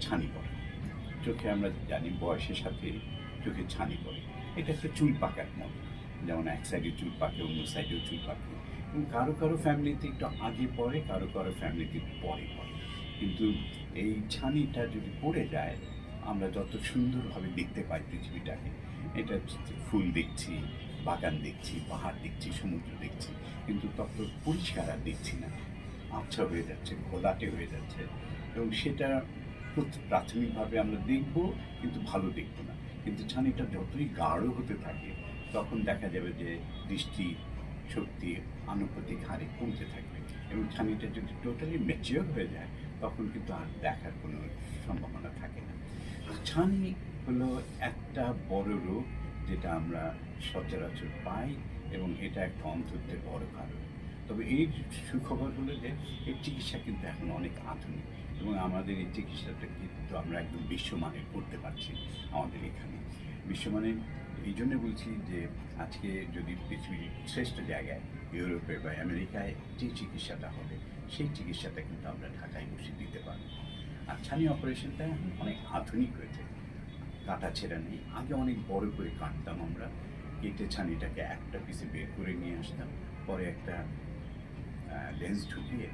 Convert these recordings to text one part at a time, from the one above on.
ছানি পড়ে। চোখে আমরা জানি বয়সের সাথে চোখে ছানি পড়ে। এটা একটা চুল পাকার মতো। যেমন এক সাইডে চুল পাকে, অন্য সাইডেও চুল পাকে। এবং কারও কারও ফ্যামিলিতে একটু আগে পড়ে, কারও কারও ফ্যামিলিতে পরে পড়ে। কিন্তু এই ছানিটা যদি পড়ে যায়, আমরা যত সুন্দরভাবে দেখতে পাই পৃথিবীটাকে, এটা ফুল দেখছি, বাগান দেখছি, পাহাড় দেখছি, সমুদ্র দেখছি, কিন্তু তত পরিষ্কার আর দেখছি না। আবছা হয়ে যাচ্ছে, ঘোলাটে হয়ে যাচ্ছে। এবং সেটা প্রাথমিকভাবে আমরা দেখব, কিন্তু ভালো দেখব না। কিন্তু ছানিটা যতই গাঢ় হতে থাকে, তখন দেখা যাবে যে দৃষ্টি, শক্তি, আনুপাতিক হারে কমতে থাকবে এবং ছানিটা যদি টোটালি ম্যাচিওর হয়ে যায়, তখন কিন্তু আর দেখার কোনো সম্ভাবনা থাকে না। ছানি হলো একটা বড় রোগ, যেটা আমরা সচরাচর পাই, এবং এটা একটা অন্ধত্বের বড় কারণ। তবে এই সুখবর হলো যে এর চিকিৎসা কিন্তু এখন অনেক আধুনিক এবং আমাদের এই চিকিৎসাটা কিন্তু আমরা একদম বিশ্বমানের করতে পারছি আমাদের এখানে। বিশ্বমানের এই জন্য বলছি যে আজকে যদি পৃথিবীর শ্রেষ্ঠ জায়গায় ইউরোপে বা আমেরিকায় যে চিকিৎসাটা হবে, সেই চিকিৎসাটা কিন্তু আমরা ঢাকায় বসে দিতে পারব। আর ছানি অপারেশনটা এখন অনেক আধুনিক হয়েছে। কাটা ছেঁড়া নেই। আগে অনেক বড় করে কাটতাম আমরা। কেটে ছানিটাকে একটা পিসে বের করে নিয়ে আসতাম। পরে একটা লেন্স ঢুকিয়ে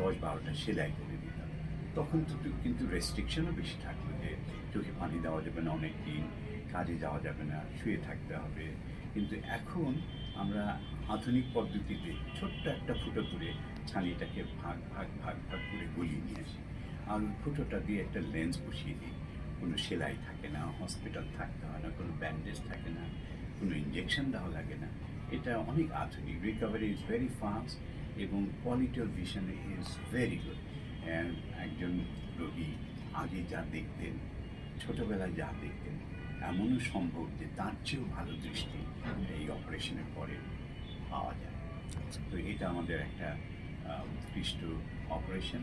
দশ বারোটা সেলাই করে দিতাম তখন তো কিন্তু রেস্ট্রিকশনও বেশি থাকল যে চোখে পানি দেওয়া যাবে না অনেক দিন কাজে যাওয়া যাবে না, শুয়ে থাকতে হবে। কিন্তু এখন আমরা আধুনিক পদ্ধতিতে ছোট্ট একটা ফুটো করে ছানিটাকে ভাগ ভাগ ভাগ ভাগ করে গলিয়ে নিয়ে আসি। আর ওই ফুটোটা দিয়ে একটা লেন্স বসিয়ে দিই। কোনো সেলাই থাকে না হসপিটাল থাকতে হয় না, কোনো ব্যান্ডেজ থাকে না, কোনো ইঞ্জেকশন দেওয়া লাগে না। এটা অনেক আধুনিক। রিকভারি ইজ ভেরি ফাস্ট এবং quality of vision is very good and একজন রোগী আগে যা দেখতেন ছোটবেলায় যা দেখতেন এমনও সম্ভব যে তার চেয়েও ভালো দৃষ্টি এই অপারেশনের পরে পাওয়া যায়। তো এটা আমাদের একটা উৎকৃষ্ট অপারেশন